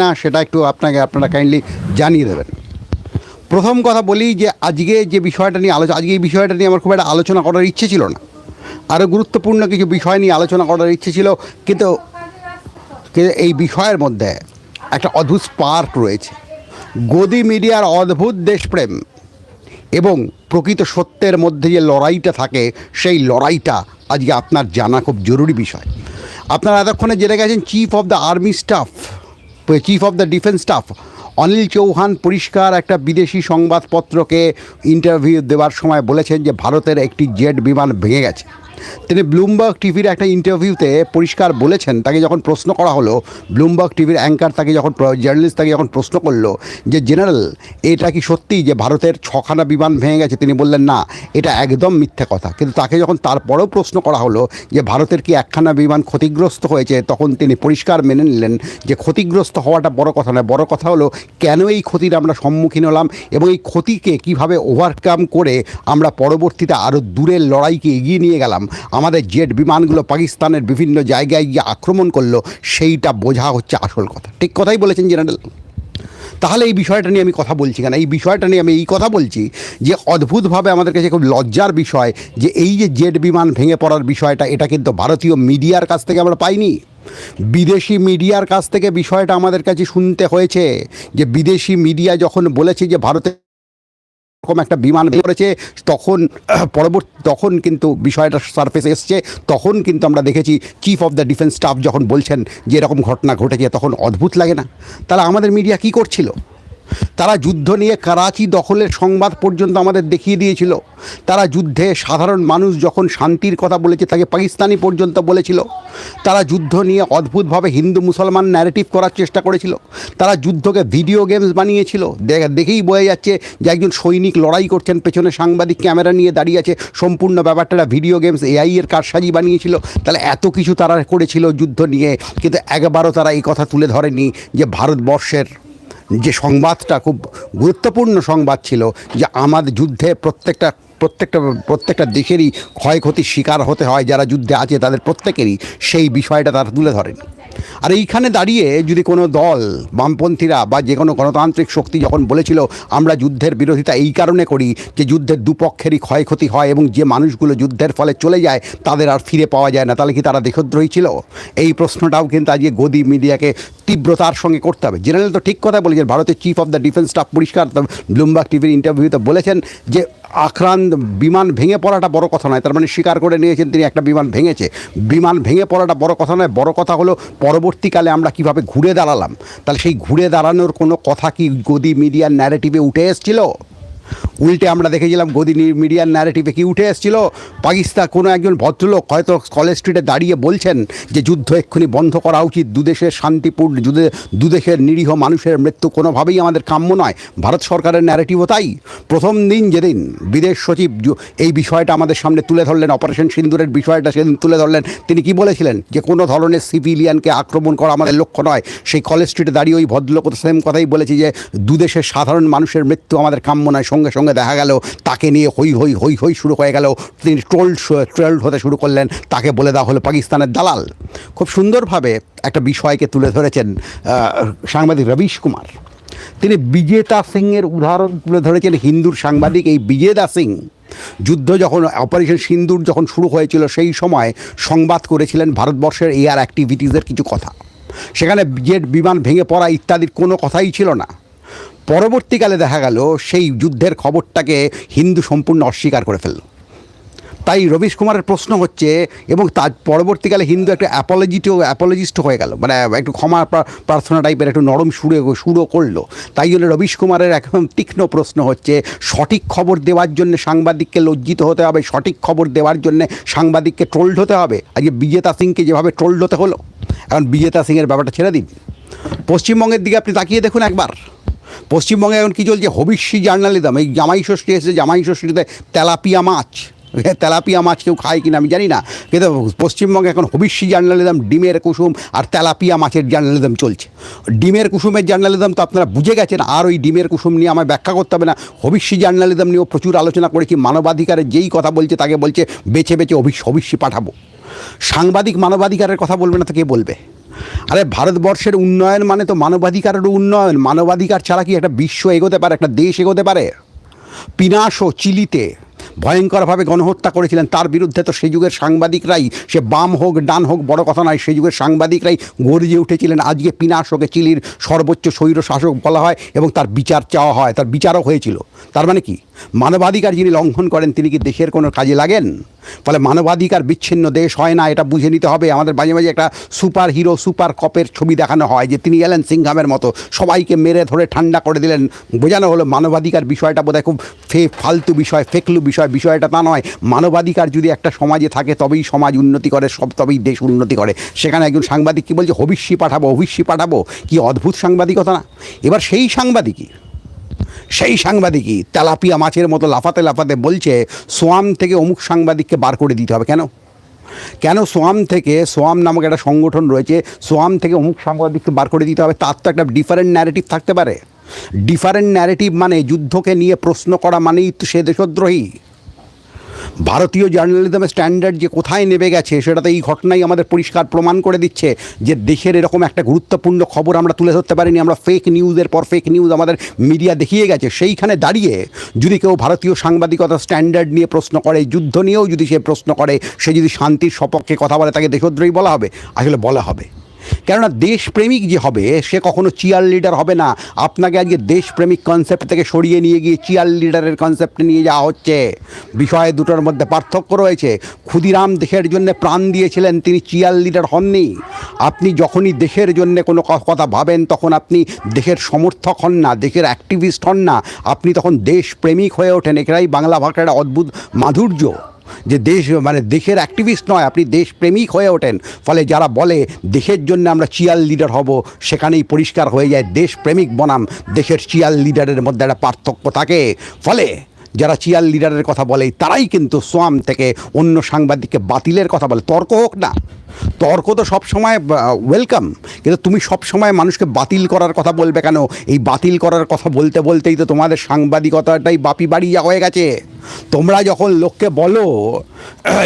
না, সেটা একটু আপনাকে, আপনারা কাইন্ডলি জানিয়ে দেবেন। প্রথম কথা বলি যে, আজকে যে বিষয়টা নিয়ে আলোচনা আজকে এই বিষয়টা নিয়ে আমার খুব একটা আলোচনা করার ইচ্ছে ছিল না। আরও গুরুত্বপূর্ণ কিছু বিষয় নিয়ে আলোচনা করার ইচ্ছে ছিল, কিন্তু এই বিষয়ের মধ্যে একটা অদ্ভুত স্পার্ক রয়েছে। গদি মিডিয়ার অদ্ভুত দেশপ্রেম এবং প্রকৃত সত্যের মধ্যে যে লড়াইটা থাকে, সেই লড়াইটা আজকে আপনার জানা খুব জরুরি বিষয়। আপনারা এতক্ষণে জেনে গেছেন chief of the army staff chief of the defence staff Anil Chauhan পরিষ্কার একটা বিদেশি সংবাদপত্রকে ইন্টারভিউ দেওয়ার সময় বলেছেন যে, ভারতের একটি জেট বিমান ভেঙে গেছে। তিনি ব্লুমবার্গ টিভির একটা ইন্টারভিউতে পরিষ্কার বলেছেন, তাকে যখন প্রশ্ন করা হলো, ব্লুমবার্গ টিভির অ্যাঙ্কার তাকে যখন জার্নালিস্ট তাকে যখন প্রশ্ন করল যে জেনারেল এটা কি সত্যি যে ভারতের ছখানা বিমান ভেঙে গেছে? তিনি বললেন, না, এটা একদম মিথ্যে কথা। কিন্তু তাকে যখন তারপরেও প্রশ্ন করা হলো যে, ভারতের কি একখানা বিমান ক্ষতিগ্রস্ত হয়েছে? তখন তিনি পরিষ্কার মেনে নিলেন যে, ক্ষতিগ্রস্ত হওয়াটা বড় কথা নয়। বড় কথা হলো, কেন এই ক্ষতির আমরা সম্মুখীন হলাম এবং এই ক্ষতিকে কীভাবে ওভারকাম করে আমরা পরবর্তীতে আরও দূরের লড়াইকে এগিয়ে নিয়ে গেলাম? আমাদের জেট বিমানগুলো পাকিস্তানের বিভিন্ন জায়গায় গিয়ে আক্রমণ করল, সেইটা বোঝা হচ্ছে আসল কথা। ঠিক কথাই বলেছেন জেনারেল। তাহলে এই বিষয়টা নিয়ে আমি কথা বলছি কেন? এই বিষয়টা নিয়ে আমি এই কথা বলছি যে অদ্ভুতভাবে আমাদের কাছে খুব লজ্জার বিষয় যে এই যে জেট বিমান ভেঙে পড়ার বিষয়টা, এটা কিন্তু ভারতীয় মিডিয়ার কাছ থেকে আমরা পাইনি। বিদেশি মিডিয়ার কাছ থেকে বিষয়টা আমাদের কাছে শুনতে হয়েছে যে বিদেশি মিডিয়া যখন বলেছে যে ভারতে এরকম একটা বিমান করেছে, তখন পরবর্তী, তখন কিন্তু বিষয়টা সারফেস এসছে, তখন কিন্তু আমরা দেখেছি chief of the defence staff যখন বলছেন যে এরকম ঘটনা ঘটেছে, তখন অদ্ভুত লাগে না। তাহলে আমাদের মিডিয়া কি করছিল? তারা যুদ্ধ নিয়ে করাচি দখলের সংবাদ পর্যন্ত আমাদের দেখিয়ে দিয়েছিল। তারা যুদ্ধে সাধারণ মানুষ যখন শান্তির কথা বলেছে, তাকে পাকিস্তানি পর্যন্ত বলেছিল। তারা যুদ্ধ নিয়ে অদ্ভুতভাবে হিন্দু মুসলমান ন্যারেটিভ করার চেষ্টা করেছিল। তারা যুদ্ধকে ভিডিও গেমস বানিয়েছিল। দেখেই বোঝা যাচ্ছে যে একজন সৈনিক লড়াই করছেন, পেছনে সাংবাদিক ক্যামেরা নিয়ে দাঁড়িয়ে আছে। সম্পূর্ণ ব্যাপারটা ভিডিও গেমস এআই এর কারসাজি বানিয়েছিল। তাহলে এত কিছু তারা করেছিল যুদ্ধ নিয়ে, কিন্তু একবারও তারা এই কথা তুলে ধরেনি যে ভারতবর্ষের যে সংবাদটা খুব গুরুত্বপূর্ণ সংবাদ ছিল যে আমাদের যুদ্ধে প্রত্যেকটা প্রত্যেকটা প্রত্যেকটা দেশেরই ক্ষয়ক্ষতির শিকার হতে হয়, যারা যুদ্ধে আছে তাদের প্রত্যেকেরই, সেই বিষয়টা তারা তুলে ধরেন। আর এইখানে দাঁড়িয়ে যদি কোনো দল, বামপন্থীরা বা যে কোনো গণতান্ত্রিক শক্তি যখন বলেছিল, আমরা যুদ্ধের বিরোধিতা এই কারণে করি যে যুদ্ধের দুপক্ষেরই ক্ষয়ক্ষতি হয় এবং যে মানুষগুলো যুদ্ধের ফলে চলে যায়, তাদের আর ফিরে পাওয়া যায় না, তাহলে কি তারা দেশদ্রোহী ছিল? এই প্রশ্নটাও কিন্তু আজকে গদি মিডিয়াকে তীব্রতার সঙ্গে করতে হবে। জেনারেল তো ঠিক কথা বলেছেন, ভারতের chief of the defence staff পরিষ্কার ব্লুমবার্গ টিভির ইন্টারভিউতে বলেছেন যে, আক্রান্ত বিমান ভেঙে পড়াটা বড় কথা নয়, তার মানে স্বীকার করে নিয়েছেন তিনি একটা বিমান ভেঙেছে। বিমান ভেঙে পড়াটা বড় কথা নয়, বড় কথা হলো পরবর্তীকালে আমরা কীভাবে ঘুরে দাঁড়ালাম। তাহলে সেই ঘুরে দাঁড়ানোর কোনো কথা কি গদি মিডিয়ার ন্যারেটিভে উঠে এসেছিল? উল্টে আমরা দেখেছিলাম গদি মিডিয়ার ন্যারেটিভে কি উঠে এসেছিল? পাকিস্তান কোনো একজন ভদ্রলোক হয়তো কলেজ স্ট্রিটে দাঁড়িয়ে বলছেন যে যুদ্ধ এক্ষুনি বন্ধ করা উচিত, দুদেশের শান্তিপূর্ণ দুদেশের নিরীহ মানুষের মৃত্যু কোনোভাবেই আমাদের কাম্য নয়। ভারত সরকারের ন্যারেটিভও তাই। প্রথম দিন যেদিন বিদেশ সচিব এই বিষয়টা আমাদের সামনে তুলে ধরলেন অপারেশন সিন্দুরের বিষয়টা সেদিন তুলে ধরলেন, তিনি কি বলেছিলেন? যে কোনো ধরনের সিভিলিয়ানকে আক্রমণ করা আমাদের লক্ষ্য নয়। সেই কলেজ স্ট্রিটে দাঁড়িয়ে ওই ভদ্রলোক সেম কথাই বলেছি যে দুদেশের সাধারণ মানুষের মৃত্যু আমাদের কাম্য নয়। সঙ্গে সঙ্গে দেখা গেল, তাকে নিয়ে হই হই হই হই শুরু হয়ে গেল। তিনি ট্রোল ট্রোল্ড হতে শুরু করলেন, তাকে বলে দেওয়া হলো পাকিস্তানের দালাল। খুব সুন্দরভাবে একটা বিষয়কে তুলে ধরেছেন সাংবাদিক রবিশ কুমার। তিনি বিজেতা সিংয়ের উদাহরণ তুলে ধরেছেন, হিন্দুর সাংবাদিক এই বিজেতা সিং। যুদ্ধ যখন, অপারেশন সিন্দুর যখন শুরু হয়েছিল, সেই সময় সংবাদ করেছিলেন ভারতবর্ষের এয়ার অ্যাক্টিভিটিসের কিছু কথা। সেখানে জেট বিমান ভেঙে পড়া ইত্যাদির কোনো কথাই ছিল না। পরবর্তীকালে দেখা গেল সেই যুদ্ধের খবরটাকে হিন্দু সম্পূর্ণ অস্বীকার করে ফেলল। তাই রবিশ কুমারের প্রশ্ন হচ্ছে এবং তার পরবর্তীকালে হিন্দু একটা অ্যাপোলজিটিও অ্যাপোলজিস্ট হয়ে গেল। মানে একটু ক্ষমা প্রার্থনা টাইপের একটু নরম সুরে, সুরও করল। তাই জন্য রবিশ কুমারের একদম তীক্ষ্ণ প্রশ্ন হচ্ছে, সঠিক খবর দেওয়ার জন্য সাংবাদিককে লজ্জিত হতে হবে, সঠিক খবর দেওয়ার জন্য সাংবাদিককে ট্রোল্ড হতে হবে। আজকে বিজেতা সিংকে যেভাবে ট্রোল্ড হতে হলো, এখন বিজেতা সিংয়ের ব্যাপারটা ছেড়ে দিন। পশ্চিমবঙ্গের দিকে আপনি তাকিয়ে দেখুন একবার। পশ্চিমবঙ্গে এখন কী চলছে? হবিষ্যি জার্নালিজম এই জামাই ষষ্ঠী এসেছে, জামাই ষষ্ঠীতে তেলাপিয়া মাছ। তেলাপিয়া মাছ কেউ খায় কিনা আমি জানি না। কিন্তু পশ্চিমবঙ্গে এখন হবিষ্যি জার্নালিজম ডিমের কুসুম আর তেলাপিয়া মাছের জার্নালিজম চলছে। ডিমের কুসুমের জার্নালিজম তো আপনারা বুঝে গেছেন, আর ওই ডিমের কুসুম নিয়ে আমায় ব্যাখ্যা করতে হবে না। হবিষ্যি জার্নালিজম নিয়েও প্রচুর আলোচনা করেছি। মানবাধিকারের যেই কথা বলছে তাকে বলছে, বেছে বেছে হবিষ্যি পাঠাবো। সাংবাদিক মানবাধিকারের কথা বলবে না তো কে বলবে? আরে ভারতবর্ষের উন্নয়ন মানে তো মানবাধিকারের উন্নয়ন। মানবাধিকার ছাড়া কি একটা বিশ্ব এগোতে পারে, একটা দেশ এগোতে পারে? পিনাশো চিলিতে ভয়ঙ্করভাবে গণহত্যা করেছিলেন। তার বিরুদ্ধে তো সেই যুগের সাংবাদিকরাই, সে বাম হোক, ডান হোক, বড় কথা নয়, সেই যুগের সাংবাদিকরাই গর্জে উঠেছিলেন। আজকে পিনাশোকে চিলির সর্বোচ্চ স্বৈর শাসক বলা হয় এবং তার বিচার চাওয়া হয়, তার বিচারও হয়েছিল। তার মানে কি? মানবাধিকার যিনি লঙ্ঘন করেন, তিনি কি দেশের কোনো কাজে লাগেন? ফলে মানবাধিকার বিচ্ছিন্ন দেশ হয় না, এটা বুঝে নিতে হবে। আমাদের মাঝে মাঝে একটা সুপার হিরো সুপার কপের ছবি দেখানো হয়, যে তিনি এলেন সিংহামের মতো, সবাইকে মেরে ধরে ঠান্ডা করে দিলেন। বোঝানো হলো মানবাধিকার বিষয়টা বোধহয় খুব ফে ফালতু বিষয়, ফেকলু বিষয়, বিষয়টা তা নয়। মানবাধিকার যদি একটা সমাজে থাকে, তবেই সমাজ উন্নতি করে, সব তবেই দেশ উন্নতি করে। সেখানে একজন সাংবাদিক কি বলছে, হবিষ্যি পাঠাবো অভিষ্যি পাঠাবো? কি অদ্ভুত সাংবাদিকতা না? এবার সেই সাংবাদিকই সেই সাংবাদিকই তেলাপিয়া মাছের মতো লাফাতে লাফাতে বলছে, সোয়াম থেকে অমুক সাংবাদিককে বার করে দিতে হবে। কেন? কেন সোয়াম থেকে, সোয়াম নামক একটা সংগঠন রয়েছে, সোয়াম থেকে অমুক সাংবাদিককে বার করে দিতে হবে? তার তো একটা ডিফারেন্ট ন্যারেটিভ থাকতে পারে। ডিফারেন্ট ন্যারেটিভ মানে যুদ্ধকে নিয়ে প্রশ্ন করা মানেই সে দেশদ্রোহী। ভারতীয় জার্নালিজমের স্ট্যান্ডার্ড যে কোথায় নেমে গেছে সেটা তো এই ঘটনাই আমাদের পরিষ্কার প্রমাণ করে দিচ্ছে যে দেশের এরকম একটা গুরুত্বপূর্ণ খবর আমরা তুলে ধরতে পারিনি। আমরা ফেক নিউজের পর ফেক নিউজ আমাদের মিডিয়া দেখিয়ে গেছে। সেইখানে দাঁড়িয়ে যদি কেউ ভারতীয় সাংবাদিকতা স্ট্যান্ডার্ড নিয়ে প্রশ্ন করে, যুদ্ধ নিয়েও যদি সে প্রশ্ন করে, সে যদি শান্তির সপক্ষে কথা বলে, তাকে দেশদ্রোহী বলা হবে? আসলে বলা হবে। কেননা দেশপ্রেমিক যে হবে, সে কখনো চিয়ার লিডার হবে না। আপনাকে আজকে দেশপ্রেমিক কনসেপ্ট থেকে সরিয়ে নিয়ে গিয়ে চিয়ার লিডারের কনসেপ্টে নিয়ে যাওয়া হচ্ছে। বিষয়ে দুটোর মধ্যে পার্থক্য রয়েছে। ক্ষুদিরাম দেশের জন্য প্রাণ দিয়েছিলেন, তিনি চিয়ার লিডার হননি। আপনি যখনই দেশের জন্য কোনো কথা ভাবেন, তখন আপনি দেশের সমর্থক হন না, দেশের অ্যাক্টিভিস্ট হন না। আপনি তখন দেশপ্রেমিক হয়ে ওঠেন। এটাই বাংলা ভাষার অদ্ভুত মাধুর্য। যে দেশ মানে দেশের অ্যাক্টিভিস্ট নয়, আপনি দেশপ্রেমিক হয়ে ওঠেন। ফলে যারা বলে দেশের জন্য আমরা চিয়াল লিডার হব, সেখানেই পরিষ্কার হয়ে যায় দেশপ্রেমিক বনাম। দেশের চিয়াল লিডারের মধ্যে একটা পার্থক্য থাকে। ফলে যারা চিয়ার লিডারের কথা বলে, তারাই কিন্তু সোয়াম থেকে অন্য সাংবাদিককে বাতিলের কথা বলে। তর্ক হোক না। তর্ক তো সবসময় ওয়েলকাম কিন্তু তুমি সবসময় মানুষকে বাতিল করার কথা বলবে কেন? এই বাতিল করার কথা বলতে বলতেই তো তোমাদের সাংবাদিকতাটাই বাপি বাড়িয়া হয়ে গেছে। তোমরা যখন লোককে বলো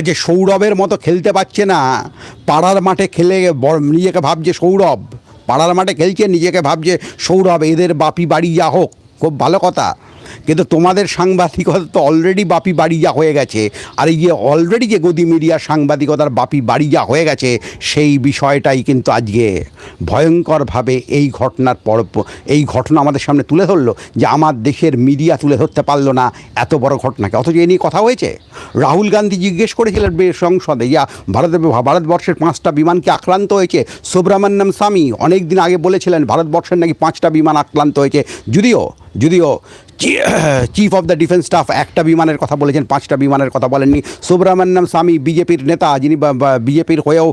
যে সৌরভের মতো খেলতে পারছে না, পাড়ার মাঠে খেলে বড়- নিজেকে ভাবছে সৌরভ, পাড়ার মাঠে খেলছে, নিজেকে ভাবছে সৌরভ, এদের বাপি বাড়িয়া হোক। খুব ভালো কথা। কিন্তু তোমাদের সাংবাদিকতা তো অলরেডি বাপি বাড়িয়া হয়ে গেছে। আর এই যে অলরেডি যে গদি মিডিয়ার সাংবাদিকতার বাপি বাড়িয়া হয়ে গেছে, সেই বিষয়টাই কিন্তু আজকে ভয়ঙ্করভাবে এই ঘটনার পর, এই ঘটনা আমাদের সামনে তুলে ধরলো যে আমার দেশের মিডিয়া তুলে ধরতে পারল না এত বড় ঘটনাকে। অথচ এ নিয়ে কথা হয়েছে। রাহুল গান্ধী জিজ্ঞেস করেছিলেন সংসদে, ইয়া ভারতের ভারতবর্ষের পাঁচটা বিমানকে আক্রান্ত হয়েছে। সুব্রমণ্যম স্বামী অনেক দিন আগে বলেছিলেন, ভারতবর্ষের নাকি পাঁচটা বিমান আক্রান্ত হয়েছে। যদিও যদিও chief of the defence staff একটা বিমানের কথা বলেছেন, পাঁচটা বিমানের কথা বলেননি। সুব্রমণ্যম স্বামী বিজেপির নেতা, যিনি বিজেপির হয়েও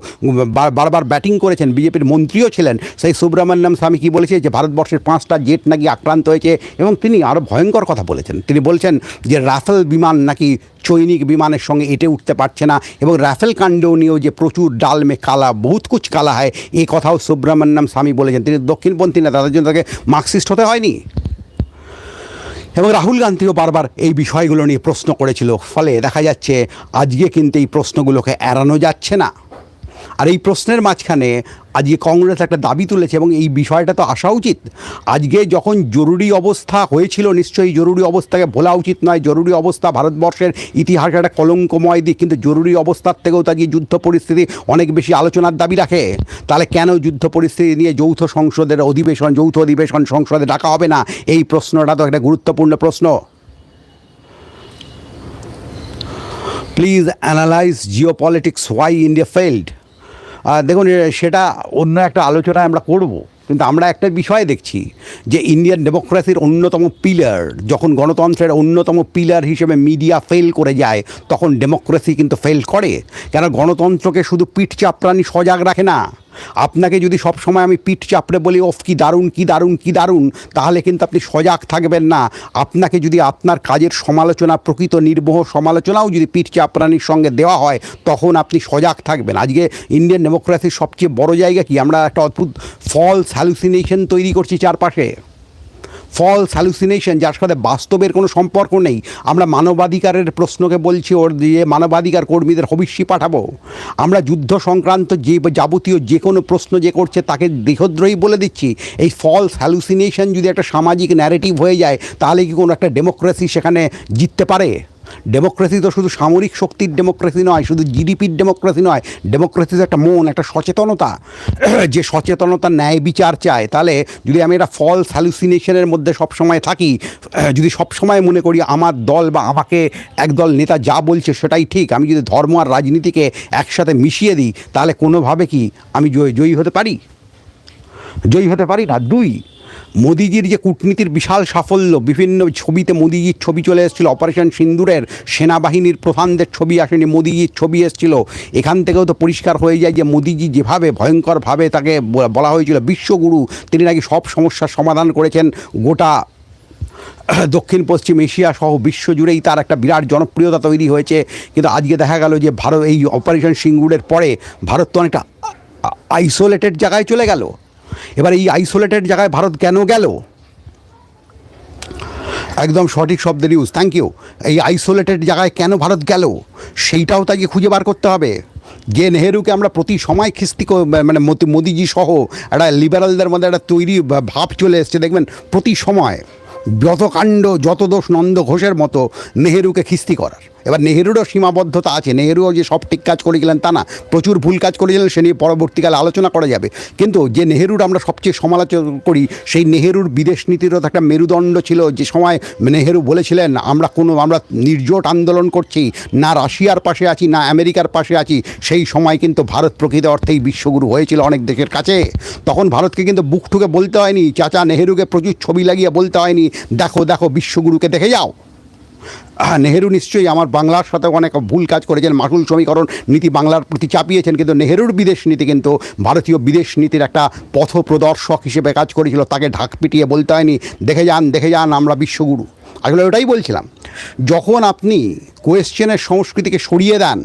বারবার ব্যাটিং করেছেন, বিজেপির মন্ত্রীও ছিলেন, সেই সুব্রমণ্যম স্বামী কি বলেছে যে ভারতবর্ষের পাঁচটা জেট নাকি আক্রান্ত হয়েছে এবং তিনি আরও ভয়ঙ্কর কথা বলেছেন। তিনি বলছেন যে রাফেল বিমান নাকি চৈনিক বিমানের সঙ্গে এটে উঠতে পারছে না এবং রাফেল কাণ্ড নিয়েও যে প্রচুর ডাল মে কালা, বহুত কুচ কালা হয় এই কথাও সুব্রমণ্যম স্বামী বলেছেন। তিনি দক্ষিণপন্থী নেতা, তাদের জন্য তাকে মার্কসিস্ট হতে হয়নি? এবং রাহুল গান্ধীও বারবার এই বিষয়গুলো নিয়ে প্রশ্ন করেছিল। ফলে দেখা যাচ্ছে আজকে কিন্তু এই প্রশ্নগুলোকে এড়ানো যাচ্ছে না। আর এই প্রশ্নের মাঝখানে আজকে কংগ্রেস একটা দাবি তুলেছে এবং এই বিষয়টা তো আসা উচিত। আজকে যখন জরুরি অবস্থা হয়েছিল, নিশ্চয়ই জরুরি অবস্থাকে ভোলা উচিত নয়। জরুরি অবস্থা ভারতবর্ষের ইতিহাসে একটা কলঙ্কময় দিক, কিন্তু জরুরি অবস্থার থেকেও তো আজকে যুদ্ধ পরিস্থিতি অনেক বেশি আলোচনার দাবি রাখে। তাহলে কেন যুদ্ধ পরিস্থিতি নিয়ে যৌথ সংসদের অধিবেশন, যৌথ অধিবেশন সংসদে ডাকা হবে না? এই প্রশ্নটা তো একটা গুরুত্বপূর্ণ প্রশ্ন। Please analyse geopolitics why India failed দেখুন সেটা অন্য একটা আলোচনায় আমরা করব, কিন্তু আমরা একটা বিষয় দেখছি যে ইন্ডিয়ান ডেমোক্রেসির অন্যতম পিলার যখন গণতন্ত্রের অন্যতম পিলার হিসেবে মিডিয়া ফেল করে যায়, তখন ডেমোক্রেসি কিন্তু ফেল করে। কেন? গণতন্ত্রকে শুধু পিঠ চাপড়ানি সজাগ রাখে না। আপনাকে যদি সব সময় আমি পিঠ চাপড়ে বলি, ওফ, কি দারুণ কি দারুণ কি দারুণ, তাহলে কিন্তু আপনি সজাগ থাকবেন না। আপনাকে যদি আপনার কাজের সমালোচনা, প্রকৃত নির্বহ সমালোচনাও যদি পিঠ চাপড়ানির সঙ্গে দেওয়া হয়, তখন আপনি সজাগ থাকবেন। আজকে ইন্ডিয়ান ডেমোক্রেসির সবচেয়ে বড় জায়গা কি? আমরা একটা অদ্ভুত ফলস হ্যালুসিনেশন তৈরি করছি চারপাশে। ফলস হ্যালুসিনেশন যার সাথে বাস্তবের কোনো সম্পর্ক নেই। আমরা মানবাধিকারের প্রশ্নকে বলছি ওর দিয়ে মানবাধিকার কর্মীদের হবিষ্যি পাঠাবো। আমরা যুদ্ধ সংক্রান্ত যে যাবতীয় যে কোনো প্রশ্ন যে করছে তাকে দেহদ্রোহী বলে দিচ্ছি। এই ফলস হ্যালুসিনেশন যদি একটা সামাজিক ন্যারেটিভ হয়ে যায়, তাহলে কি কোনো একটা ডেমোক্রেসি সেখানে জিততে পারে? ডেমোক্রেসি তো শুধু সামরিক শক্তির ডেমোক্রেসি নয়, শুধু জিডিপির ডেমোক্রেসি নয় ডেমোক্রেসি তো একটা মন, একটা সচেতনতা। যে সচেতনতা ন্যায় বিচার চায়, তাহলে যদি আমি একটা ফলস হ্যালুসিনেশনের মধ্যে সবসময় থাকি, যদি সবসময় মনে করি আমার দল বা আমাকে একদল নেতা যা বলছে সেটাই ঠিক, আমি যদি ধর্ম আর রাজনীতিকে একসাথে মিশিয়ে দিই, তাহলে কোনোভাবে কি আমি জয়ী জয়ী হতে পারি? জয়ী হতে পারি না, দুই মোদিজির যে কূটনীতির বিশাল সাফল্য, বিভিন্ন ছবিতে মোদিজির ছবি চলে এসেছিল অপারেশন সিন্দুরের সেনাবাহিনীর প্রধানদের ছবি আসেনি, মোদিজির ছবি এসেছিল। এখান থেকেও তো পরিষ্কার হয়ে যায় যে মোদিজি যেভাবে ভয়ঙ্করভাবে তাকে বলা হয়েছিল, বিশ্বগুরু, তিনি নাকি সব সমস্যার সমাধান করেছেন। গোটা দক্ষিণ পশ্চিম এশিয়া সহ বিশ্বজুড়েই তার একটা বিরাট জনপ্রিয়তা তৈরি হয়েছে। কিন্তু আজকে দেখা গেল যে ভারত, এই অপারেশন সিঙ্গুরের পরে ভারত তো অনেকটা আইসোলেটেড জায়গায় চলে গেল। এবার এই আইসোলেটেড জায়গায় ভারত কেন গেল? একদম সঠিক শব্দের ইউজ থ্যাংক ইউ এই আইসোলেটেড জায়গায় কেন ভারত গেল? সেইটাও তাকে খুঁজে বার করতে হবে। যে নেহেরুকে আমরা প্রতি সময় খিস্তি মানে মোদি- মোদিজি সহ একটা লিবারালদের মধ্যে একটা তৈরি ভাব চলে এসছে, দেখবেন, প্রতি সময়। যত কাণ্ড, যত দোষ নন্দ ঘোষের মতো নেহেরুকে খিস্তি করার। এবার নেহেরুরও সীমাবদ্ধতা আছে। নেহেরুও যে সব ঠিক কাজ করে করেছিলেন তা না, প্রচুর ভুল কাজ করে করেছিলেন, সে নিয়ে পরবর্তীকালে আলোচনা করা যাবে। কিন্তু যে নেহেরুর আমরা সবচেয়ে সমালোচনা করি, সেই নেহেরুর বিদেশ নীতিরও একটা মেরুদণ্ড ছিল। যে সময় নেহেরু বলেছিলেন, আমরা কোনো, আমরা নির্জোট আন্দোলন করছি, না রাশিয়ার পাশে আছি, না আমেরিকার পাশে আছি। সেই সময় কিন্তু ভারত প্রকৃত অর্থেই বিশ্বগুরু হয়েছিল অনেক দেশের কাছে। তখন ভারতকে কিন্তু বুক ঠুকে বলতে হয়নি, চাচা নেহেরুকে প্রচুর ছবি লাগিয়ে বলতে হয়নি। দেখো দেখো, বিশ্বগুরুকে দেখে যাও। নেহেরু নিশ্চয়ই আমার বাংলার সাথে অনেক ভুল কাজ করেছেন, মাসুল সমীকরণ নীতি বাংলার প্রতি চাপিয়েছেন, কিন্তু নেহেরুর বিদেশ নীতি কিন্তু ভারতীয় বিদেশ নীতির একটা পথ প্রদর্শক হিসেবে কাজ করেছিল, তাকে ঢাক পিটিয়ে বলতে হয়নি। দেখে যান দেখে যান, আমরা বিশ্বগুরু। আসলে ওটাই বলছিলাম, যখন আপনি কোয়েশ্চেনের সংস্কৃতিকে সরিয়ে দেন,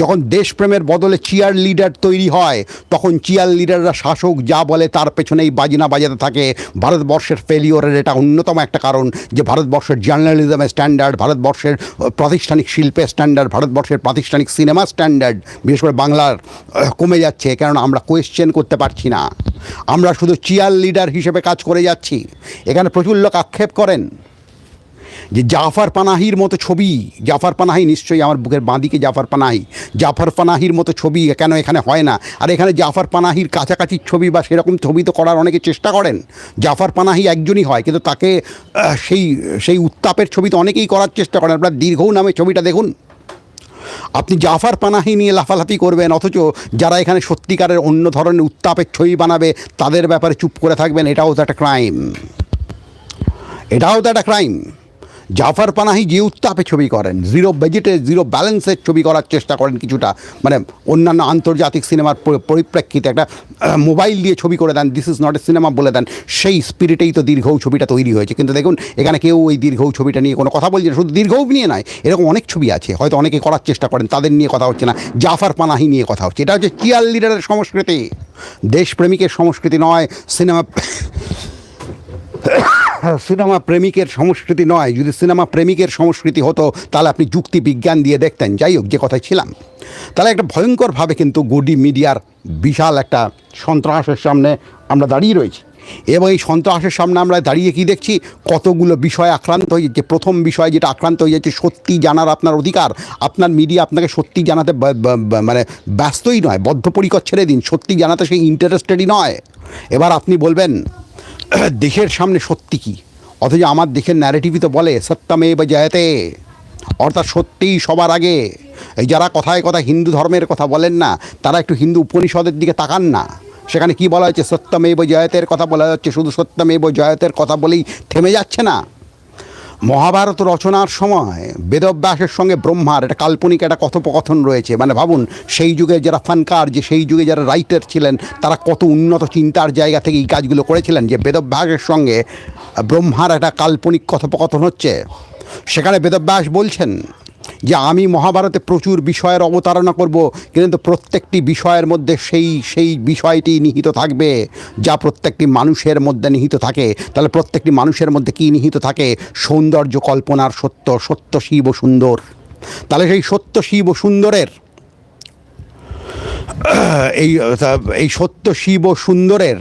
যখন দেশপ্রেমের বদলে চিয়ার লিডার তৈরি হয়, তখন চিয়ার লিডাররা শাসক যা বলে তার পেছনেই বাজনা বাজাতে থাকে। ভারতবর্ষের ফেলিওরের এটা অন্যতম একটা কারণ যে ভারতবর্ষের জার্নালিজমের স্ট্যান্ডার্ড ভারতবর্ষের প্রাতিষ্ঠানিক শিল্পের স্ট্যান্ডার্ড ভারতবর্ষের প্রাতিষ্ঠানিক সিনেমা স্ট্যান্ডার্ড বিশেষ করে বাংলার কমে যাচ্ছে কারণ আমরা কোয়েশ্চেন করতে পারছি না। আমরা শুধু চিয়ার লিডার হিসেবে কাজ করে যাচ্ছি। এখানে প্রচুর লোক আক্ষেপ করেন। যে জাফর পানাহির মতো ছবি, জাফর পানাহি নিশ্চয়ই আমার বুকের বাঁদিকে জাফর পানাহি, জাফর পানাহির মতো ছবি কেন এখানে হয় না? আর এখানে জাফর পানাহির কাছাকাছি ছবি বা সেরকম ছবি তো করার অনেকে চেষ্টা করেন। জাফর পানাহি একজনই হয়, কিন্তু তাকে সেই সেই উত্তাপের ছবি তো অনেকেই করার চেষ্টা করেন। আপনার দীর্ঘ নামে ছবিটা দেখুন। আপনি জাফার পানাহি নিয়ে লাফালাফি করবেন, অথচ যারা এখানে সত্যিকারের অন্য ধরনের উত্তাপের ছবি বানাবে, তাদের ব্যাপারে চুপ করে থাকবেন, এটাও তো একটা ক্রাইম। এটাও তো একটা ক্রাইম। জাফর পানাহি যে উত্তাপে ছবি করেন, জিরো বাজেটে জিরো ব্যালেন্সের ছবি করার চেষ্টা করেন কিছুটা। মানে অন্যান্য আন্তর্জাতিক সিনেমার পরি- পরিপ্রেক্ষিতে একটা মোবাইল দিয়ে ছবি করে দেন this is not a cinema বলে দেন। সেই স্পিরিটেই তো দীর্ঘ ছবিটা তৈরি হয়েছে। কিন্তু দেখুন, এখানে কেউ ওই দীর্ঘ ছবিটা নিয়ে কোনো কথা বলছে না, শুধু দীর্ঘ নিয়ে নয়, এরকম অনেক ছবি আছে। হয়তো অনেকে করার চেষ্টা করেন, তাদের নিয়ে কথা হচ্ছে না, জাফর পানাহি নিয়ে কথা হচ্ছে। এটা হচ্ছে চিয়াল লিডারের সংস্কৃতি। দেশপ্রেমিকের সংস্কৃতি নয় সিনেমা সিনেমা প্রেমিকের সংস্কৃতি নয়। যদি সিনেমা প্রেমিকের সংস্কৃতি হতো, তাহলে আপনি যুক্তি বিজ্ঞান দিয়ে দেখতেন। যাই হোক, যে কথায় ছিলাম। তাহলে একটা ভয়ঙ্করভাবে কিন্তু গডি মিডিয়ার বিশাল একটা সন্ত্রাসের সামনে আমরা দাঁড়িয়ে রয়েছি। এবং এই সন্ত্রাসের সামনে আমরা দাঁড়িয়ে কি দেখছি? কতগুলো বিষয় আক্রান্ত হয়ে যাচ্ছে। প্রথম বিষয় যেটা আক্রান্ত হয়ে যাচ্ছে, সত্যি জানার আপনার অধিকার। আপনার মিডিয়া আপনাকে সত্যি জানাতে মানে ব্যস্তই নয়, বদ্ধপরিকর ছেড়ে দিন। সত্যি জানাতে সেই ইন্টারেস্টেডই নয়। এবার আপনি বলবেন দেশের সামনে সত্যি কি? অথচ আমার দেশের ন্যারেটিভই তো বলে, সত্যমে বা জয়তে অর্থাৎ সত্যিই সবার আগে। এই যারা কথায় কথা হিন্দু ধর্মের কথা বলেন না, তারা একটু হিন্দু উপনিষদের দিকে তাকান না। সেখানে কি বলা হচ্ছে সত্যমেব জয়তের কথা বলা হচ্ছে। শুধু সত্যমেব জয়তের কথা বলেই থেমে যাচ্ছে না। মহাভারত রচনার সময় বেদব্যাসের সঙ্গে ব্রহ্মার একটা কাল্পনিক একটা কথোপকথন রয়েছে। মানে ভাবুন, সেই যুগে যারা ফানকার, যে সেই যুগে যারা রাইটার ছিলেন, তারা কত উন্নত চিন্তার জায়গা থেকে এই কাজগুলো করেছিলেন যে বেদব্যাসের সঙ্গে ব্রহ্মার একটা কাল্পনিক কথোপকথন হচ্ছে। সেখানে বেদব্যাস বলছেন যে আমি মহাভারতে প্রচুর বিষয়ের অবতারণা করব, কিন্তু প্রত্যেকটি বিষয়ের মধ্যে সেই সেই বিষয়টি নিহিত থাকবে, যা প্রত্যেকটি মানুষের মধ্যে নিহিত থাকে। তাহলে প্রত্যেকটি মানুষের মধ্যে কী নিহিত থাকে? সৌন্দর্য কল্পনার সত্য সত্য শিব সুন্দর। তাহলে সেই সত্য শিব সুন্দরের এই এই সত্য শিব সুন্দরের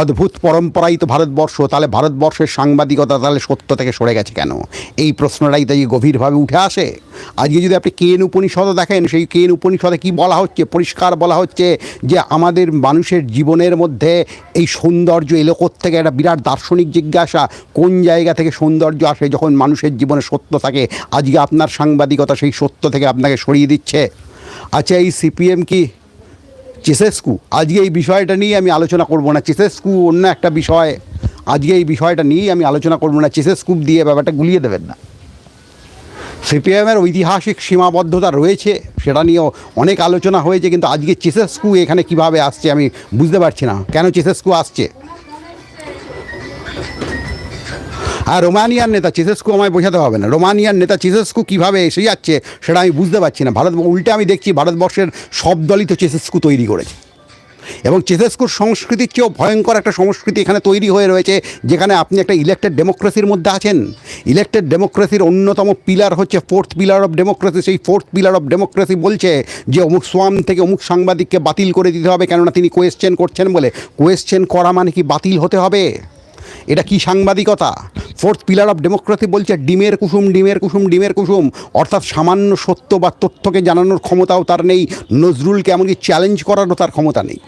অদ্ভুত পরম্পরাই তো ভারতবর্ষ। তাহলে ভারতবর্ষের সাংবাদিকতা তাহলে সত্য থেকে সরে গেছে কেন? এই প্রশ্নটাই তাই গভীরভাবে উঠে আসে। আজকে যদি আপনি কেন উপনিষদও দেখেন, সেই কেন উপনিষদে কি বলা হচ্ছে, পরিষ্কার বলা হচ্ছে যে আমাদের মানুষের জীবনের মধ্যে এই সৌন্দর্য এলো থেকে একটা বিরাট দার্শনিক জিজ্ঞাসা, কোন জায়গা থেকে সৌন্দর্য আসে যখন মানুষের জীবনে সত্য থাকে? আজকে আপনার সাংবাদিকতা সেই সত্য থেকে আপনাকে সরিয়ে দিচ্ছে। আচ্ছা এই সিপিএম কি চেসেস্কু। আজকে এই বিষয়টা নিয়ে আমি আলোচনা করব না। চেসেস্কু অন্য একটা বিষয়। আজকে এই বিষয়টা নিয়েই আমি আলোচনা করব না। চেসেস্কুপ দিয়ে ব্যাপারটা গুলিয়ে দেবেন না। সিপিএমের ঐতিহাসিক সীমাবদ্ধতা রয়েছে, সেটা নিয়েও অনেক আলোচনা হয়েছে, কিন্তু আজকে চেসেস্কু এখানে কীভাবে আসছে আমি বুঝতে পারছি না। কেন চেসেস্কু আসছে? আর রোমানিয়ার নেতা চেসেস্কু আমায় বোঝাতে হবে না। রোমানিয়ার নেতা চেসেস্কু কীভাবে এসে যাচ্ছে সেটা আমি বুঝতে পারছি না। ভারত উল্টে আমি দেখছি ভারতবর্ষের সব দলই তো চেসেস্কু তৈরি করেছে। এবং চেসেস্কুর সংস্কৃতির চেয়েও ভয়ঙ্কর একটা সংস্কৃতি এখানে তৈরি হয়ে রয়েছে, যেখানে আপনি একটা ইলেকটেড ডেমোক্রেসির মধ্যে আছেন। ইলেকটেড ডেমোক্রেসির অন্যতম পিলার হচ্ছে ফোর্থ পিলার অফ ডেমোক্রেসি সেই ফোর্থ পিলার অফ ডেমোক্রেসি বলছে যে অমুক সোয়াম থেকে অমুক সাংবাদিককে বাতিল করে দিতে হবে, কেননা তিনি কোয়েশ্চেন করছেন বলে। কোয়েশ্চেন করা মানে কি বাতিল হতে হবে? এটা কি সাংবাদিকতা? ফোর্থ পিলার অফ ডেমোক্রেসি বলছে ডিমের কুসুম ডিমের কুসুম ডিমের কুসুম। অর্থাৎ সামান্য সত্য বা তথ্যকে জানানোর ক্ষমতাও তার নেই, নজরুলকে এমনকি চ্যালেঞ্জ করারও তার ক্ষমতা নেই।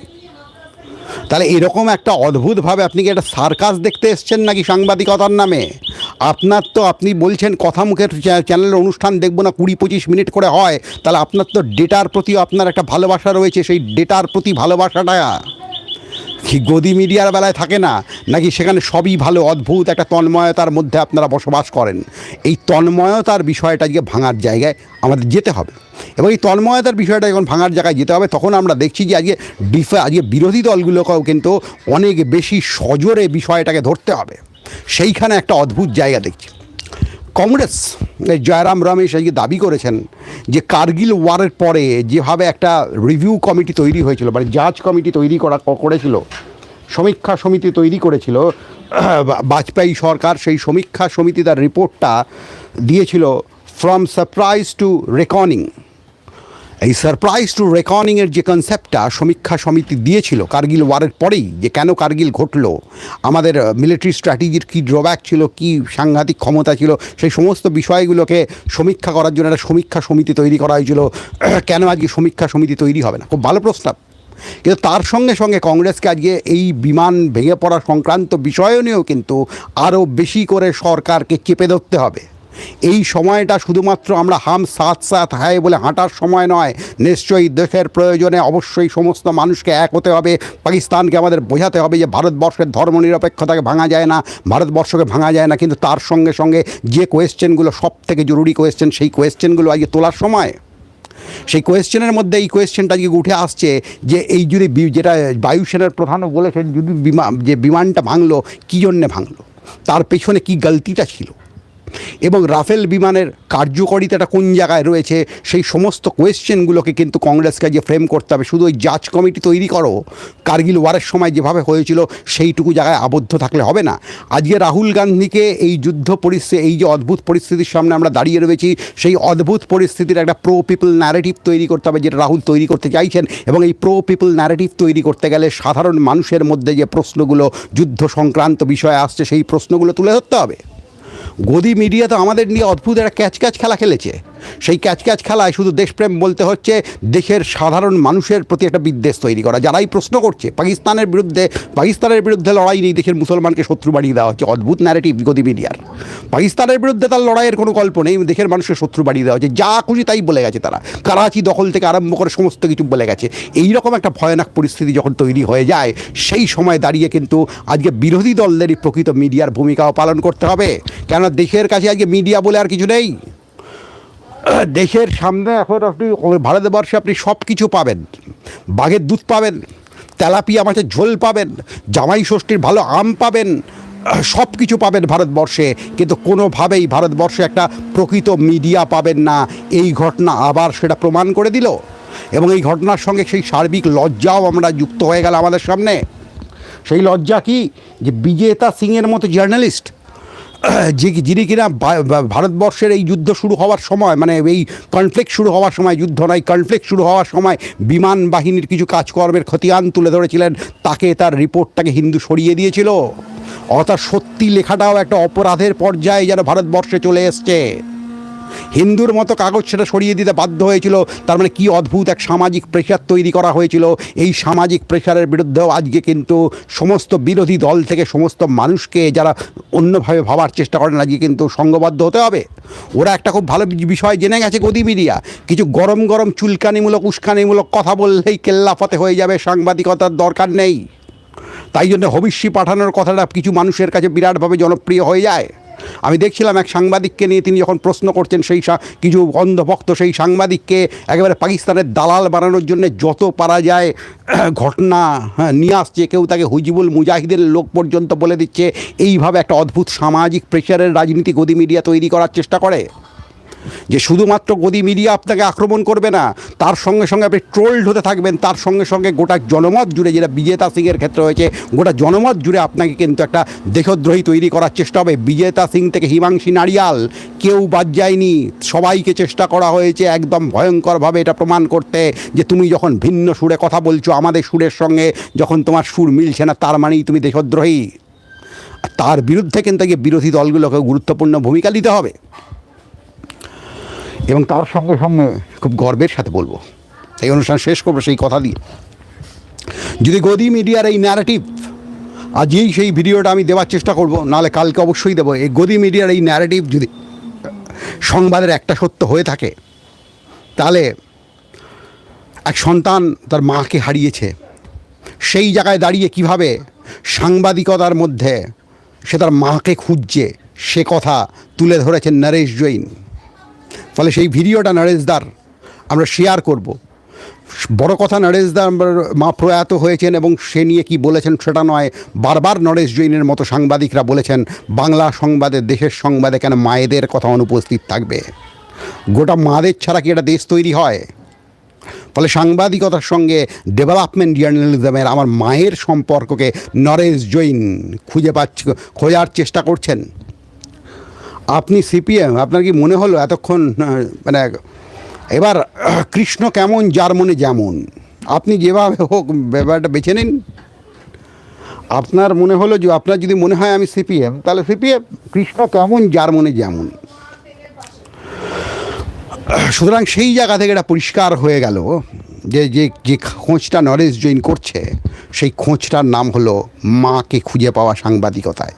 তাহলে এরকম একটা অদ্ভুতভাবে আপনি কি একটা সার্কাস দেখতে এসছেন নাকি সাংবাদিকতার নামে? আপনার তো আপনি বলছেন কথা মুখের চ্যানেলের অনুষ্ঠান দেখব না, কুড়ি পঁচিশ মিনিট করে হয়। তাহলে আপনার তো ডেটার প্রতি আপনার একটা ভালোবাসা রয়েছে, সেই ডেটার প্রতি ভালোবাসাটা। গদি মিডিয়ার বেলায় থাকে না? নাকি সেখানে সবই ভালো, অদ্ভুত একটা তন্ময়তার মধ্যে আপনারা বসবাস করেন? এই তন্ময়তার বিষয়টা আজকে ভাঙার জায়গায় আমাদের যেতে হবে। এবং এই তন্ময়তার বিষয়টা যখন ভাঙার জায়গায় যেতে হবে, তখন আমরা দেখছি যে আজকে ডিফা, আজকে বিরোধী দলগুলোকেও কিন্তু অনেক বেশি সজোরে বিষয়টাকে ধরতে হবে। সেইখানে একটা অদ্ভুত জায়গা দেখছি। কংগ্রেস জয়রাম রমেশ আজকে দাবি করেছেন যে কার্গিল ওয়ারের পরে যেভাবে একটা রিভিউ কমিটি তৈরি হয়েছিল মানে জাজ কমিটি তৈরি করা করেছিল, সমীক্ষা সমিতি তৈরি করেছিল, বাজপেয়ী সরকার সেই সমীক্ষা সমিতি তার রিপোর্টটা দিয়েছিল ফ্রম সারপ্রাইজ টু রেকর্নিং এই সারপ্রাইজ টু রেকর্নিংয়ের যে কনসেপ্টটা সমীক্ষা সমিতি দিয়েছিল কার্গিল ওয়ারের পরেই যে কেন কার্গিল ঘটলো, আমাদের মিলিটারি স্ট্র্যাটেজির কী ড্রব্যাক ছিল, কী সাংঘাতিক ক্ষমতা ছিল, সেই সমস্ত বিষয়গুলোকে সমীক্ষা করার জন্য একটা সমীক্ষা সমিতি তৈরি করা হয়েছিল। কেন আজকে সমীক্ষা সমিতি তৈরি হবে না? খুব ভালো প্রস্তাব কিন্তু তার সঙ্গে সঙ্গে কংগ্রেসকে আজকে এই বিমান ভেঙে পড়া সংক্রান্ত বিষয় নিয়েও কিন্তু আরও বেশি করে সরকারকে চেপে ধরতে হবে। এই সময়টা শুধুমাত্র আমরা হাম সাত সাত হায় বলে হাঁটার সময় নয়, নিশ্চয়ই দেশের প্রয়োজনে অবশ্যই সমস্ত মানুষকে এক হতে হবে। পাকিস্তানকে আমাদের বোঝাতে হবে যে ভারতবর্ষের ধর্মনিরপেক্ষতাকে ভাঙা যায় না, ভারতবর্ষকে ভাঙা যায় না, কিন্তু তার সঙ্গে সঙ্গে যে কোয়েশ্চেনগুলো সব থেকে জরুরি কোয়েশ্চেন, সেই কোয়েশ্চেনগুলো আজকে তোলার সময়। সেই কোয়েশ্চেনের মধ্যে এই কোয়েশ্চেনটা আজকে উঠে আসছে যে এই যদি যেটা বায়ুসেনার প্রধানও বলেছেন, যদি বিমান যে বিমানটা ভাঙলো, কী জন্যে ভাঙলো? তার পেছনে কী গলতিটা ছিল? এবং রাফেল বিমানের কার্যকারিতাটা কোন জায়গায় রয়েছে, সেই সমস্ত কোয়েশ্চেনগুলোকে কিন্তু কংগ্রেসকে যে ফ্রেম করতে হবে। শুধু ওই জাজ কমিটি তৈরি করো, কার্গিল ওয়ারের সময় যেভাবে হয়েছিল, সেইটুকু জায়গায় আবদ্ধ থাকলে হবে না। আজকে রাহুল গান্ধীকে এই যুদ্ধ পরিস্থিতি, এই যে অদ্ভুত পরিস্থিতির সামনে আমরা দাঁড়িয়ে রয়েছি, সেই অদ্ভুত পরিস্থিতির একটা প্রো পিপল ন্যারেটিভ তৈরি করতে হবে, যেটা রাহুল তৈরি করতে চাইছেন। এবং এই প্রো পিপল ন্যারেটিভ তৈরি করতে গেলে সাধারণ মানুষের মধ্যে যে প্রশ্নগুলো, যুদ্ধ সংক্রান্ত বিষয়ে আসছে, সেই প্রশ্নগুলো তুলে ধরতে হবে। গদি মিডিয়া তো আমাদের নিয়ে অদ্ভুত একটা ক্যাচ ক্যাচ খেলা খেলেছে। সেই ক্যাচ ক্যাচ খেলায় শুধু দেশপ্রেম বলতে হচ্ছে, দেশের সাধারণ মানুষের প্রতি একটা বিদ্বেষ তৈরি করা। যারাই প্রশ্ন করছে, পাকিস্তানের বিরুদ্ধে পাকিস্তানের বিরুদ্ধে লড়াই নেই, দেশের মুসলমানকে শত্রু বাড়িয়ে দেওয়া হচ্ছে। অদ্ভুত ন্যারেটিভ গদি মিডিয়ার। পাকিস্তানের বিরুদ্ধে তার লড়াইয়ের কোনো গল্প নেই, দেশের মানুষের শত্রু বাড়িয়ে দেওয়া হচ্ছে যা খুশি তাই বলে গেছে তারা। করাচি দখল থেকে আরম্ভ করে সমস্ত কিছু বলে গেছে। এই রকম একটা ভয়ানক পরিস্থিতি যখন তৈরি হয়ে যায়, সেই সময় দাঁড়িয়ে কিন্তু আজকে বিরোধী দলদেরই প্রকৃত মিডিয়ার ভূমিকাও পালন করতে হবে। কেন দেশের কাছে আজকে মিডিয়া বলে আর কিছু নেই। দেশের সামনে এখন আপনি ভারতবর্ষে আপনি সব কিছু পাবেন। বাঘের দুধ পাবেন, তেলাপিয়া মাছের ঝোল পাবেন, জামাই ষষ্ঠীর ভালো আম পাবেন সব কিছু পাবেন ভারতবর্ষে, কিন্তু কোনোভাবেই ভারতবর্ষে একটা প্রকৃত মিডিয়া পাবেন না। এই ঘটনা আবার সেটা প্রমাণ করে দিল। এবং এই ঘটনার সঙ্গে সেই সার্বিক লজ্জাও আমরা যুক্ত হয়ে গেল আমাদের সামনে। সেই লজ্জা কি? যে বিজেতা সিংয়ের মতো জার্নালিস্ট, যে যিনি কিনা ভারতবর্ষের এই যুদ্ধ শুরু হওয়ার সময় মানে এই কনফ্লিক্ট শুরু হওয়ার সময়, যুদ্ধ নয়, কনফ্লিক্ট শুরু হওয়ার সময় বিমান বাহিনীর কিছু কাজকর্মের খতিয়ান তুলে ধরেছিলেন। তাকে তার রিপোর্টটাকে হিন্দু সরিয়ে দিয়েছিল। অর্থাৎ সত্যি লেখাটাও একটা অপরাধের পর্যায়ে যেন ভারতবর্ষে চলে এসছে। হিন্দুর মতো কাগজ সেটা সরিয়ে দিতে বাধ্য হয়েছিল, তার মানে কি অদ্ভুত এক সামাজিক প্রেশার তৈরি করা হয়েছিল। এই সামাজিক প্রেশারের বিরুদ্ধেও আজকে কিন্তু সমস্ত বিরোধী দল থেকে সমস্ত মানুষকে যারা অন্যভাবে ভাবার চেষ্টা করেন, আজকে কিন্তু সঙ্গবদ্ধ হতে হবে। ওরা একটা খুব ভালো বিষয় জেনে গেছে গদি মিডিয়া। কিছু গরম গরম চুলকানিমূলক, উস্কানিমূলক কথা বললেই কেল্লাফতে হয়ে যাবে, সাংবাদিকতার দরকার নেই। তাই জন্য হবিষ্যি পাঠানোর কথাটা কিছু মানুষের কাছে বিরাটভাবে জনপ্রিয় হয়ে যায়। আমি দেখছিলাম এক সাংবাদিককে নিয়ে তিনি যখন প্রশ্ন করছেন সেই কিছু অন্ধভক্ত সেই সাংবাদিককে একেবারে পাকিস্তানের দালাল বানানোর জন্য যত পারা যায় ঘটনা হ্যাঁ, নিয়ে আসছে কেউ তাকে হুজিবুল মুজাহিদের লোক পর্যন্ত বলে দিচ্ছে এইভাবে একটা অদ্ভুত সামাজিক প্রেশারের রাজনীতি গদি মিডিয়া তৈরি করার চেষ্টা করে। যে শুধুমাত্র গদি মিডিয়া আপনাকে আক্রমণ করবে না, তার সঙ্গে সঙ্গে আপনি ট্রোল্ড হতে থাকবেন, তার সঙ্গে সঙ্গে গোটা জনমত জুড়ে যেটা বিজেতা সিংয়ের ক্ষেত্রে হয়েছে, গোটা জনমত জুড়ে আপনাকে কিন্তু একটা দেশদ্রোহী তৈরি করার চেষ্টা হবে। বিজেতা সিং থেকে হিমাংশী নারিয়াল, কেউ বাদ যায়নি। সবাইকে চেষ্টা করা হয়েছে একদম ভয়ঙ্করভাবে এটা প্রমাণ করতে, যে তুমি যখন ভিন্ন সুরে কথা বলছো, আমাদের সুরের সঙ্গে যখন তোমার সুর মিলছে না, তার মানেই তুমি দেশদ্রোহী। তার বিরুদ্ধে কিন্তু বিরোধী দলগুলোকে গুরুত্বপূর্ণ ভূমিকা দিতে হবে। এবং তার সঙ্গে সঙ্গে খুব গর্বের সাথে বলব। এই অনুষ্ঠান শেষ করব সেই কথা দিয়ে। যদি গদি মিডিয়ার এই ন্যারেটিভ আজই সেই ভিডিওটা আমি দেওয়ার চেষ্টা করব, নাহলে কালকে অবশ্যই দেবো। এই গদি মিডিয়ার এই ন্যারেটিভ যদি সংবাদের একটা সত্য হয়ে থাকে, তাহলে এক সন্তান তার মাকে হারিয়েছে। সেই জায়গায় দাঁড়িয়ে কীভাবে সাংবাদিকতার মধ্যে সে তার মাকে খুঁজছে, সে কথা তুলে ধরেছেন নরেশ জৈন। ফলে সেই ভিডিওটা নরেশদার আমরা শেয়ার করব। বড় কথা নরেশদার মা প্রয়াত হয়েছেন এবং সে নিয়ে কি বলেছেন সেটা নয়। বারবার নরেশ জৈনের মতো সাংবাদিকরা বলেছেন, বাংলা সংবাদে, দেশের সংবাদে কেন মায়েদের কথা অনুপস্থিত থাকবে? গোটা মাদের ছাড়া কি এটা দেশ তৈরি হয়? ফলে সাংবাদিকতার সঙ্গে ডেভেলপমেন্ট জার্নালিজমের আমার মায়ের সম্পর্ককে নরেশ জৈন খুঁজে পাচ্ছ, খোঁজার চেষ্টা করছেন। আপনি সিপিএম আপনার কি মনে হলো এতক্ষণ মানে এবার কৃষ্ণ কেমন, যার মনে যেমন? আপনি যেভাবে হোক, ব্যাপারটা বেছে নিন। আপনার মনে হলো যে, আপনার যদি মনে হয় আমি সিপিএম তাহলে সিপিএম কৃষ্ণ কেমন, যার মনে যেমন। সুতরাং সেই জায়গা থেকে এটা পরিষ্কার হয়ে গেল যে যে যে খোঁজটা নরেশ জৈন করছে, সেই খোঁজটার নাম হলো মাকে খুঁজে পাওয়া সাংবাদিকতায়।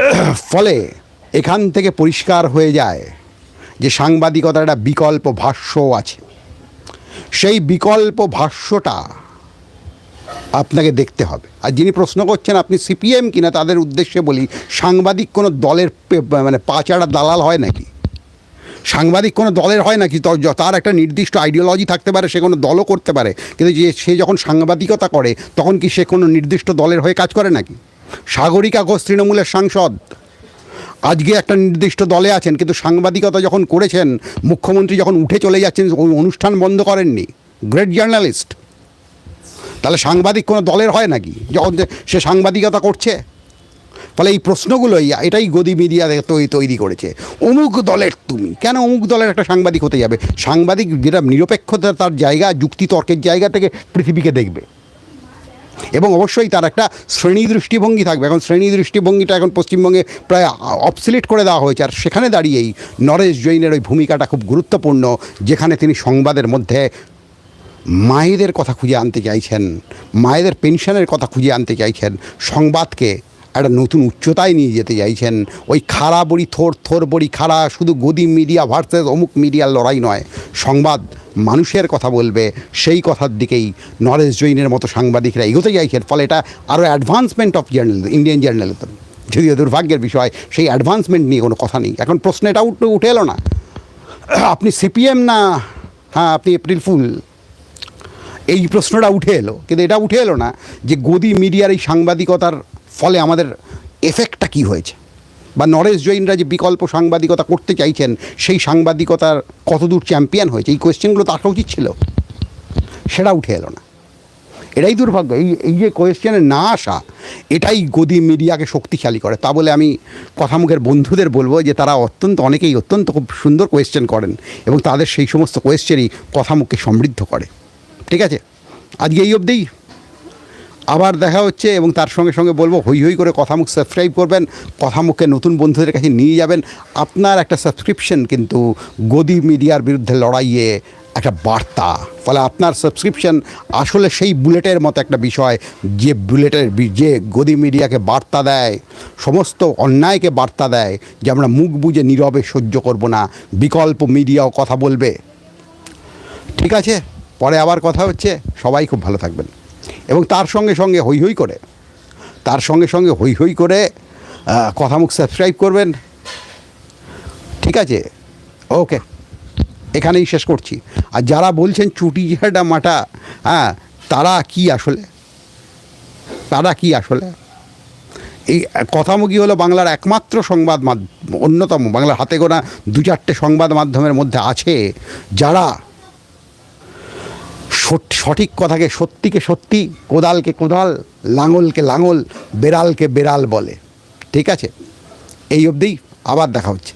ফলে এখান থেকে পরিষ্কার হয়ে যায় যে সাংবাদিকতার একটা বিকল্প ভাষ্যও আছে। সেই বিকল্প ভাষ্যটা আপনাকে দেখতে হবে। আর যিনি প্রশ্ন করছেন, আপনি সিপিএম কিনা তাদের উদ্দেশ্যে বলি, সাংবাদিক কোনো দলের মানে পাচারা দালাল হয় নাকি? সাংবাদিক কোনো দলের হয় নাকি? তার একটা নির্দিষ্ট আইডিওলজি থাকতে পারে, সে কোনো দলও করতে পারে। কিন্তু যে, সে যখন সাংবাদিকতা করে, তখন কি সে কোনো নির্দিষ্ট দলের হয়ে কাজ করে নাকি? সাগরিকা ঘোষ তৃণমূলের সাংসদ। আজকে একটা নির্দিষ্ট দলে আছেন, কিন্তু সাংবাদিকতা যখন করেছেন, মুখ্যমন্ত্রী যখন উঠে চলে যাচ্ছেন ওই অনুষ্ঠান বন্ধ করেননি। গ্রেট জার্নালিস্ট তাহলে সাংবাদিক কোনো দলের হয় নাকি? যখন সে সাংবাদিকতা করছে। ফলে এই প্রশ্নগুলোই, এটাই গদি মিডিয়া তৈরি তৈরি করেছে। অমুক দলের তুমি, কেন অমুক দলের একটা সাংবাদিক হতে যাবে? সাংবাদিক যেটা নিরপেক্ষতা তার জায়গা যুক্তিতর্কের জায়গা থেকে পৃথিবীকে দেখবে। এবং অবশ্যই তার একটা শ্রেণি দৃষ্টিভঙ্গি থাকবে। এখন শ্রেণি দৃষ্টিভঙ্গিটা এখন পশ্চিমবঙ্গে প্রায় অবসিলেট করে দেওয়া হয়েছে। আর সেখানে দাঁড়িয়েই নরেশ জৈনের ওই ভূমিকাটা খুব গুরুত্বপূর্ণ, যেখানে তিনি সংবাদের মধ্যে মায়েদের কথা খুঁজে আনতে চাইছেন, মায়েদের পেনশনের কথা খুঁজে আনতে চাইছেন, সংবাদকে একটা নতুন উচ্চতায় নিয়ে যেতে চাইছেন। ওই খাড়া বড়ি থোর থোর বড়ি খাড়া, শুধু গদি মিডিয়া ভার্সেস অমুক মিডিয়ার লড়াই নয়, সংবাদ মানুষের কথা বলবে, সেই কথার দিকেই নরেশ জৈনের মতো সাংবাদিকরা এগোতে চাইছেন ফলে এটা আরও advancement of journalism Indian journalism যদিও দুর্ভাগ্যের বিষয়, সেই অ্যাডভান্সমেন্ট নিয়ে কোনো কথা নেই। এখন প্রশ্ন এটা উঠে উঠে এলো না। আপনি সিপিএম না হ্যাঁ আপনি এপ্রিল ফুল? এই প্রশ্নটা উঠে এলো, কিন্তু এটা উঠে এলো না যে গদি মিডিয়ার এই সাংবাদিকতার ফলে আমাদের এফেক্টটা কী হয়েছে? বা নরেশ জৈনরা যে বিকল্প সাংবাদিকতা করতে চাইছেন, সেই সাংবাদিকতার কতদূর চ্যাম্পিয়ন হয়েছে? এই কোয়েশ্চেনগুলো তো আসা উচিত ছিল। সেটা উঠে এলো না। এটাই দুর্ভাগ্য। এই এই যে কোয়েশ্চেনে না আসা, এটাই গদি মিডিয়াকে শক্তিশালী করে। তা বলে আমি কথামুখের বন্ধুদের বলব যে, তারা অত্যন্ত, অনেকেই অত্যন্ত খুব সুন্দর কোয়েশ্চেন করেন এবং তাদের সেই সমস্ত কোয়েশ্চেনই কথামুখকে সমৃদ্ধ করে। ঠিক আছে? আজকে এই অবধিই আবার দেখা হচ্ছে এবং তার সঙ্গে সঙ্গে বলব, হই হই করে কথামুখ সাবস্ক্রাইব করবেন কথামুখকে নতুন বন্ধুদের কাছে নিয়ে যাবেন। আপনার একটা সাবস্ক্রিপশন কিন্তু গদি মিডিয়ার বিরুদ্ধে লড়াইয়ে একটা বার্তা। ফলে আপনার সাবস্ক্রিপশন আসলে সেই বুলেটের মতো একটা বিষয়, যে বুলেটের যে গদি মিডিয়াকে বার্তা দেয়, সমস্ত অন্যায়কে বার্তা দেয়, যে আমরা মুখ বুজে নীরবে সহ্য করব না, বিকল্প মিডিয়াও কথা বলবে। ঠিক আছে? পরে আবার কথা হচ্ছে। সবাই খুব ভালো থাকবেন। এবং তার সঙ্গে সঙ্গে হই হই করে, তার সঙ্গে সঙ্গে হই হই করে কথামুখ সাবস্ক্রাইব করবেন। ঠিক আছে? ওকে এখানেই শেষ করছি। আর যারা বলছেন চুটি ঝাড়া মাটা হ্যাঁ তারা কি আসলে? তারা কি আসলে? এই কথামুখী হলো বাংলার একমাত্র সংবাদ মাধ্যম, অন্যতম, বাংলার হাতে গোনা দু চারটে সংবাদ মাধ্যমের মধ্যে আছে যারা সঠিক কথাকে সত্যিকে সত্যি, কোদালকে কোদাল, লাঙলকে লাঙল, বেড়ালকে বেড়াল বলে। ঠিক আছে? এই অবধি আবার দেখা হচ্ছে।